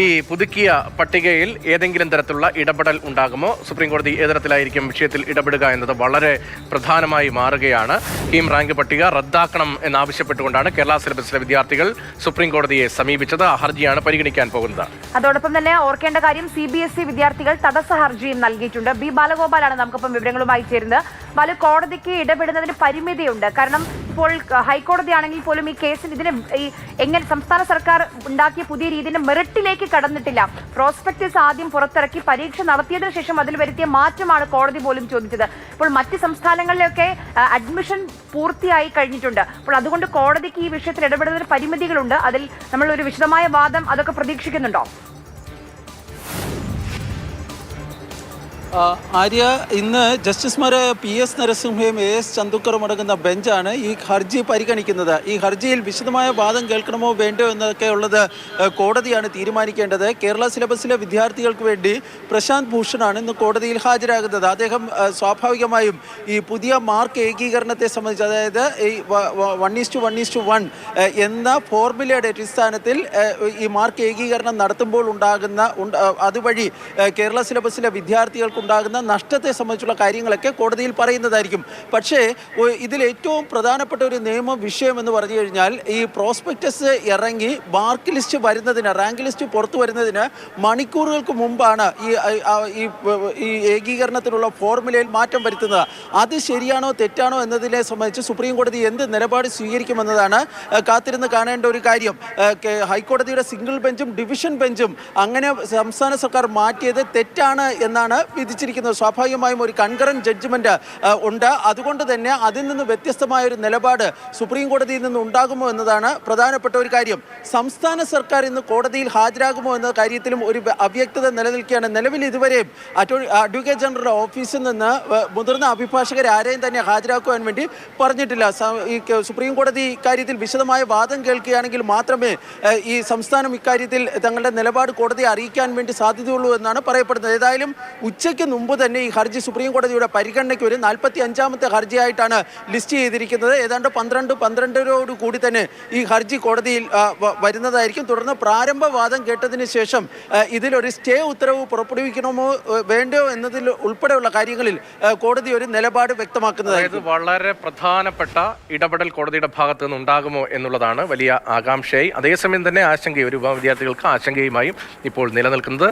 ഈ പുതുക്കിയ പട്ടികയിൽ ഏതെങ്കിലും തരത്തിലുള്ള ഇടപെടൽ ഉണ്ടാകുമോ? സുപ്രീം കോടതി ഏത് തരത്തിലായിരിക്കും വിഷയത്തിൽ ഇടപെടുക എന്നത് വളരെ പ്രധാനമായി മാറുകയാണ്. ടീം റാങ്ക് പട്ടിക റദ്ദാക്കണം എന്നാവശ്യപ്പെട്ടുകൊണ്ടാണ് കേരള സിലബസിലെ വിദ്യാർത്ഥികൾ സുപ്രീം കോടതിയെ സമീപിച്ചത് ഹർജിയാണ് പരിഗണിക്കാൻ പോകുന്നത്. അതോടൊപ്പം തന്നെ ഓർക്കേണ്ട കാര്യം സി ബി എസ് ഇ വിദ്യാർത്ഥികൾ തടസ്സ ഹർജിയും നൽകിയിട്ടുണ്ട്. ബി ബാലഗോപാലാണ് നമുക്കിപ്പം വിവരങ്ങളുമായി ചേരുന്നത്. ബാലു കോടതിക്ക് ഇടപെടുന്നതിന് പരിമിതിയുണ്ട്. കാരണം ഇപ്പോൾ ഹൈക്കോടതിയാണെങ്കിൽ പോലും ഈ കേസിൽ ഇതിന് ഈ എങ്ങനെ സംസ്ഥാന സർക്കാർ ഉണ്ടാക്കിയ പുതിയ രീതിയിൽ മെറിറ്റിലേക്ക് കടന്നിട്ടില്ല. പ്രോസ്പെക്ടസ് ആദ്യം പുറത്തിറക്കി പരീക്ഷ നടത്തിയതിനു ശേഷം അതിൽ വരുത്തിയ മാറ്റമാണ് കോടതി പോലും ചോദിച്ചത്. ഇപ്പോൾ മറ്റ് സംസ്ഥാനങ്ങളിലൊക്കെ അഡ്മിഷൻ പൂർത്തിയായി കഴിഞ്ഞിട്ടുണ്ട്. അപ്പോൾ അതുകൊണ്ട് കോടതിക്ക് ഈ വിഷയത്തിൽ ഇടപെടുന്നതിന് പരിമിതികളുണ്ട്. അതിൽ നമ്മളൊരു വിശദമായ വാദം അതൊക്കെ പ്രതീക്ഷിക്കുന്നുണ്ടോ? ആര്യ ഇന്ന് ജസ്റ്റിസുമാരായ പി എസ് നരസിംഹയും എ എസ് ചന്ദുക്കറും അടങ്ങുന്ന ബെഞ്ചാണ് ഈ ഹർജി പരിഗണിക്കുന്നത്. ഈ ഹർജിയിൽ വിശദമായ വാദം കേൾക്കണമോ വേണ്ടോ എന്നൊക്കെ ഉള്ളത് കോടതിയാണ് തീരുമാനിക്കേണ്ടത്. കേരള സിലബസിലെ വിദ്യാർത്ഥികൾക്ക് വേണ്ടി പ്രശാന്ത് ഭൂഷണാണ് ഇന്ന് കോടതിയിൽ ഹാജരാകുന്നത്. അദ്ദേഹം സ്വാഭാവികമായും ഈ പുതിയ മാർക്ക് ഏകീകരണത്തെ സംബന്ധിച്ച് അതായത് ഈ one is two one is two one എന്ന ഫോർമുലയുടെ അടിസ്ഥാനത്തിൽ ഈ മാർക്ക് ഏകീകരണം നടത്തുമ്പോൾ ഉണ്ടാകുന്ന അതുവഴി കേരള സിലബസിലെ വിദ്യാർത്ഥികൾക്ക് ഉണ്ടാകുന്ന നഷ്ടത്തെ സംബന്ധിച്ചുള്ള കാര്യങ്ങളൊക്കെ കോടതിയിൽ പറയുന്നതായിരിക്കും. പക്ഷേ ഇതിൽ ഏറ്റവും പ്രധാനപ്പെട്ട ഒരു നിയമ വിഷയം എന്ന് പറഞ്ഞു കഴിഞ്ഞാൽ ഈ പ്രോസ്പെക്ടസ് ഇറങ്ങി മാർക്ക് ലിസ്റ്റ് വരുന്നതിന് റാങ്ക് ലിസ്റ്റ് പുറത്തു വരുന്നതിന് മണിക്കൂറുകൾക്ക് മുമ്പാണ് ഈ ഈ ഏകീകരണത്തിനുള്ള ഫോർമുലയിൽ മാറ്റം വരുത്തുന്നത്. അത് ശരിയാണോ തെറ്റാണോ എന്നതിനെ സംബന്ധിച്ച് സുപ്രീം കോടതി എന്ത് നിലപാട് സ്വീകരിക്കുമെന്നതാണ് കാത്തിരുന്ന് കാണേണ്ട ഒരു കാര്യം. ഹൈക്കോടതിയുടെ സിംഗിൾ ബെഞ്ചും ഡിവിഷൻ ബെഞ്ചും അങ്ങനെ സംസ്ഥാന സർക്കാർ മാറ്റിയത് തെറ്റാണ് എന്നാണ് വിധിച്ചിരിക്കുന്നത് സ്വാഭാവികമായും ഒരു കൺകറൻ ജഡ്ജ്മെന്റ് ഉണ്ട്. അതുകൊണ്ട് തന്നെ അതിൽ നിന്ന് വ്യത്യസ്തമായ ഒരു നിലപാട് സുപ്രീം കോടതിയിൽ നിന്ന് ഉണ്ടാകുമോ എന്നതാണ് പ്രധാനപ്പെട്ട ഒരു കാര്യം. സംസ്ഥാന സർക്കാർ ഇന്ന് കോടതിയിൽ ഹാജരാകുമോ എന്ന കാര്യത്തിലും ഒരു അവ്യക്തത നിലനിൽക്കുകയാണ്. നിലവിൽ ഇതുവരെയും അഡ്വക്കേറ്റ് ജനറൽ ഓഫീസിൽ നിന്ന് മുതിർന്ന അഭിഭാഷകരെ ആരെയും തന്നെ ഹാജരാക്കുവാൻ വേണ്ടി പറഞ്ഞിട്ടില്ല. ഈ സുപ്രീം കോടതി ഇക്കാര്യത്തിൽ വിശദമായ വാദം കേൾക്കുകയാണെങ്കിൽ മാത്രമേ ഈ സംസ്ഥാനം ഇക്കാര്യത്തിൽ തങ്ങളുടെ നിലപാട് കോടതിയെ അറിയിക്കാൻ വേണ്ടി സാധ്യതയുള്ളൂ എന്നാണ് പറയപ്പെടുന്നത്. ഏതായാലും ഉച്ചയ്ക്ക് മുമ്പ് തന്നെ ഈ ഹർജി സുപ്രീം കോടതിയുടെ പരിഗണനയ്ക്ക് ഒരു നാൽപ്പത്തി അഞ്ചാമത്തെ ഹർജിയായിട്ടാണ് ലിസ്റ്റ് ചെയ്തിരിക്കുന്നത്. ഏതാണ്ട് പന്ത്രണ്ട് പന്ത്രണ്ടരോട് കൂടി തന്നെ ഈ ഹർജി കോടതിയിൽ വരുന്നതായിരിക്കും. തുടർന്ന് പ്രാരംഭവാദം കേട്ടതിന് ശേഷം ഇതിലൊരു സ്റ്റേ ഉത്തരവ് പുറപ്പെടുവിക്കണമോ വേണ്ടോ വേണ്ടയോ എന്നതിൽ ഉൾപ്പെടെയുള്ള കാര്യങ്ങളിൽ കോടതി ഒരു നിലപാട് അതായത് വളരെ പ്രധാനപ്പെട്ട ഇടപെടൽ കോടതിയുടെ ഭാഗത്ത് നിന്ന് ഉണ്ടാകുമോ എന്നുള്ളതാണ് വലിയ ആകാംക്ഷയായി. അതേസമയം തന്നെ ആശങ്കയും ഒരു വിദ്യാർത്ഥികൾക്ക് ആശങ്കയുമായും ഇപ്പോൾ നിലനിൽക്കുന്നത്.